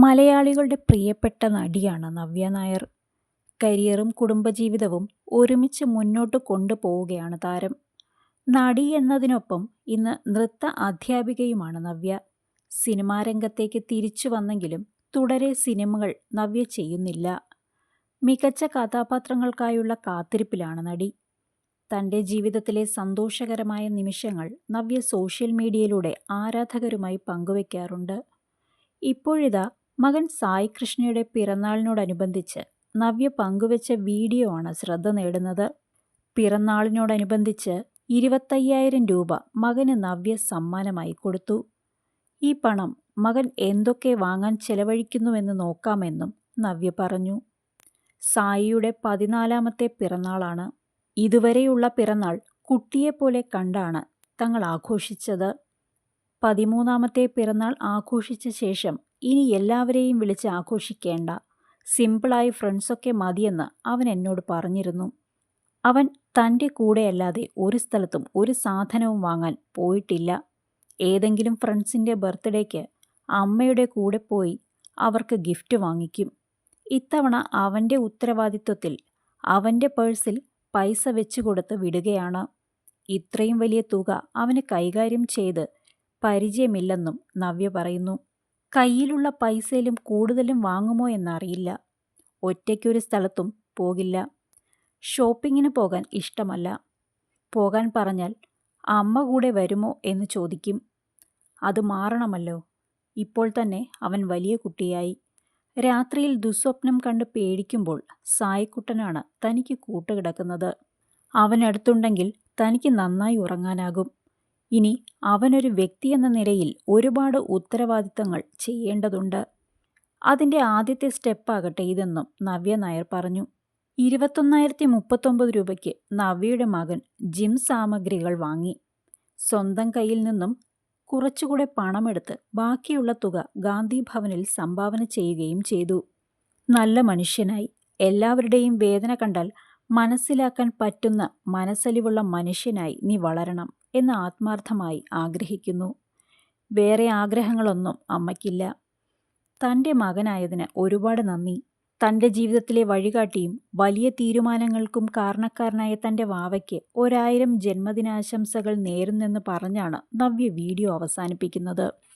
മലയാളികളുടെ പ്രിയപ്പെട്ട നടിയാണ് നവ്യ നായർ. കരിയറും കുടുംബജീവിതവും ഒരുമിച്ച് മുന്നോട്ട് കൊണ്ടുപോവുകയാണ് താരം. നടി എന്നതിനൊപ്പം ഇന്ന് നൃത്ത അധ്യാപികയുമാണ് നവ്യ. സിനിമാ രംഗത്തേക്ക് തിരിച്ചു വന്നെങ്കിലും തുടരെ സിനിമകൾ നവ്യ ചെയ്യുന്നില്ല. മികച്ച കഥാപാത്രങ്ങൾക്കായുള്ള കാത്തിരിപ്പിലാണ് നടി. തന്റെ ജീവിതത്തിലെ സന്തോഷകരമായ നിമിഷങ്ങൾ നവ്യ സോഷ്യൽ മീഡിയയിലൂടെ ആരാധകരുമായി പങ്കുവയ്ക്കാറുണ്ട് ഇപ്പോഴിതാ മകൻ സായി കൃഷ്ണയുടെ പിറന്നാളിനോടനുബന്ധിച്ച് നവ്യ പങ്കുവെച്ച വീഡിയോ ആണ് ശ്രദ്ധ നേടുന്നത്. പിറന്നാളിനോടനുബന്ധിച്ച് ഇരുപത്തയ്യായിരം രൂപ മകന് നവ്യ സമ്മാനമായി കൊടുത്തു. ഈ പണം മകൻ എന്തൊക്കെ വാങ്ങാൻ ചെലവഴിക്കുന്നുവെന്ന് നോക്കാമെന്നും നവ്യ പറഞ്ഞു. സായിയുടെ പതിനാലാമത്തെ പിറന്നാളാണ്. ഇതുവരെയുള്ള പിറന്നാൾ കുട്ടിയെപ്പോലെ കണ്ടാണ് തങ്ങൾ ആഘോഷിച്ചത്. പതിമൂന്നാമത്തെ പിറന്നാൾ ആഘോഷിച്ച ശേഷം ഇനി എല്ലാവരെയും വിളിച്ച് ആഘോഷിക്കേണ്ട, സിമ്പിളായി ഫ്രണ്ട്സൊക്കെ മതിയെന്ന് അവൻ എന്നോട് പറഞ്ഞിരുന്നു. അവൻ തന്റെ കൂടെയല്ലാതെ ഒരു സ്ഥലത്തും ഒരു സാധനവും വാങ്ങാൻ പോയിട്ടില്ല. ഏതെങ്കിലും ഫ്രണ്ട്സിന്റെ ബർത്ത്ഡേക്ക് അമ്മയുടെ കൂടെ പോയി അവർക്ക് ഗിഫ്റ്റ് വാങ്ങിക്കും. ഇത്തവണ അവന്റെ ഉത്തരവാദിത്വത്തിൽ അവന്റെ പേഴ്സിൽ പൈസ വെച്ചു കൊടുത്ത് വിടുകയാണ്. ഇത്രയും വലിയ തുക അവന് കൈകാര്യം ചെയ്ത് പരിചയമില്ലെന്നും നവ്യ പറയുന്നു. കയ്യിലുള്ള പൈസയിലും കൂടുതലും വാങ്ങുമോ എന്നറിയില്ല. ഒറ്റയ്ക്കൊരു സ്ഥലത്തും പോകില്ല. ഷോപ്പിങ്ങിന് പോകാൻ ഇഷ്ടമല്ല. പോകാൻ പറഞ്ഞാൽ അമ്മ കൂടെ വരുമോ എന്ന് ചോദിക്കും. അത് മാറണമല്ലോ. ഇപ്പോൾ തന്നെ അവൻ വലിയ കുട്ടിയായി. രാത്രിയിൽ ദുസ്വപ്നം കണ്ട് പേടിക്കുമ്പോൾ സായിക്കുട്ടനാണ് തനിക്ക് കൂട്ടുകിടക്കുന്നത്. അവനടുത്തുണ്ടെങ്കിൽ തനിക്ക് നന്നായി ഉറങ്ങാനാകും. ഇനി അവനൊരു വ്യക്തിയെന്ന നിലയിൽ ഒരുപാട് ഉത്തരവാദിത്തങ്ങൾ ചെയ്യേണ്ടതുണ്ട്. അതിന്റെ ആദ്യത്തെ സ്റ്റെപ്പാകട്ടെ ഇതെന്നും നവ്യ നായർ പറഞ്ഞു. ഇരുപത്തൊന്നായിരത്തി മുപ്പത്തൊമ്പത് രൂപയ്ക്ക് നവ്യയുടെ മകൻ ജിം സാമഗ്രികൾ വാങ്ങി. സ്വന്തം കയ്യിൽ നിന്നും കുറച്ചുകൂടെ പണമെടുത്ത് ബാക്കിയുള്ള തുക ഗാന്ധി ഭവനിൽ സംഭാവന ചെയ്യുകയും ചെയ്തു. നല്ല മനുഷ്യനായി, എല്ലാവരുടെയും വേദന കണ്ടാൽ മനസ്സിലാക്കാൻ പറ്റുന്ന മനസ്സലിവുള്ള മനുഷ്യനായി നീ വളരണം എന്ന് ആത്മാർത്ഥമായി ആഗ്രഹിക്കുന്നു. വേറെ ആഗ്രഹങ്ങളൊന്നും അമ്മയ്ക്കില്ല. തന്റെ മകനായതിന് ഒരുപാട് നന്ദി. തന്റെ ജീവിതത്തിലെ വഴികാട്ടിയും വലിയ തീരുമാനങ്ങൾക്കും കാരണക്കാരനായ തന്റെ വാവയ്ക്ക് ഒരായിരം ജന്മദിനാശംസകൾ നേരുന്നെന്ന് പറഞ്ഞാണ് നവ്യ വീഡിയോ അവസാനിപ്പിക്കുന്നത്.